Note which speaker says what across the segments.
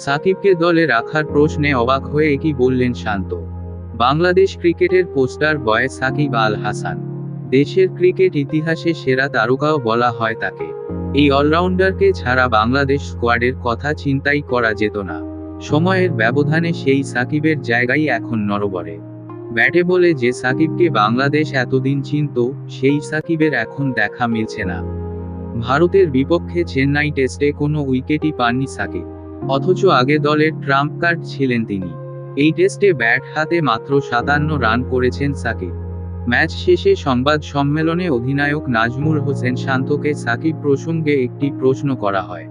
Speaker 1: সাকিবকে দলে রাখার প্রশ্নে অবাক হয়ে একই বললেন শান্ত। বাংলাদেশ ক্রিকেটের পোস্টার বয় সাকিব আল হাসান। দেশের ক্রিকেট ইতিহাসে সেরা তারকাও বলা হয় তাকে। এই অলরাউন্ডারকে ছাড়া বাংলাদেশ স্কোয়াডের কথা চিন্তাই করা যেত না। সময়ের ব্যবধানে সেই সাকিবের জায়গাই এখন নরবরে। ব্যাটে বলে যে সাকিবকে বাংলাদেশ এতদিন চিনত, সেই সাকিবের এখন দেখা মিলছে না। ভারতের বিপক্ষে চেন্নাই টেস্টে কোনো উইকেটই পাননি সাকিব। অথচ আগে দলের ট্রাম্প কার্ড ছিলেন তিনি। এই টেস্টে ব্যাট হাতে মাত্র সাতান্ন রান করেছেন সাকিব। ম্যাচ শেষে সংবাদ সম্মেলনে অধিনায়ক নাজমুল হোসেন শান্তকে সাকিব প্রসঙ্গে একটি প্রশ্ন করা হয়।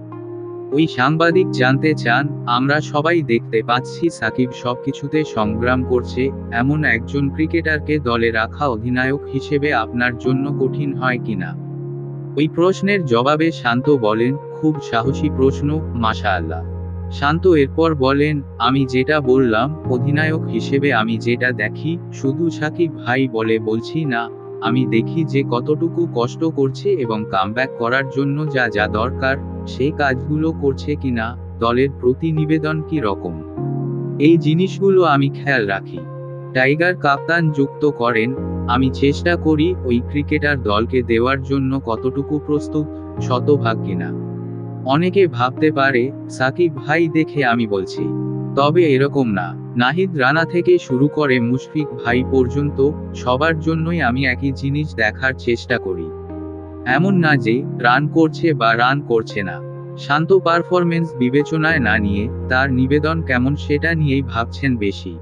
Speaker 1: ওই সাংবাদিক জানতে চান, আমরা সবাই দেখতে পাচ্ছি সাকিব সবকিছুতে সংগ্রাম করছে, এমন একজন ক্রিকেটারকে দলে রাখা অধিনায়ক হিসেবে আপনার জন্য কঠিন হয় কিনা ওই প্রশ্নের জবাবে শান্ত বলেন, খুব সাহসী প্রশ্ন মাশা আল্লাহ শান্ত এরপর বলেন, আমি যেটা বললাম, অধিনায়ক হিসেবে আমি যেটা দেখি, শুধু সাকিব ভাই বলে বলছি না, আমি দেখি যে কতটুকু কষ্ট করছে এবং কামব্যাক করার জন্য যা যা দরকার সেই কাজগুলো করছে কিনা দলের প্রতি নিবেদন কি রকম। এই জিনিসগুলো আমি খেয়াল রাখি। টাইগার কাপ্তান যুক্ত করেন, আমি চেষ্টা করি ওই ক্রিকেটার দলকে দেওয়ার জন্য কতটুকু প্রস্তুত, শতভাগ কিনা অনেকে ভাবতে পারে, সাকিব ভাই দেখে আমি বলছি। তবে এরকম না। নাহিদ রানা থেকে শুরু করে মুশফিক ভাই পর্যন্ত সবার জন্যই আমি একই জিনিস দেখার চেষ্টা করি। এমন না যে, রান করছে বা রান করছে না। শান্ত পারফরমেন্স বিবেচনায় না নিয়ে তার নিবেদন কেমন সেটা নিয়েই ভাবছেন বেশি।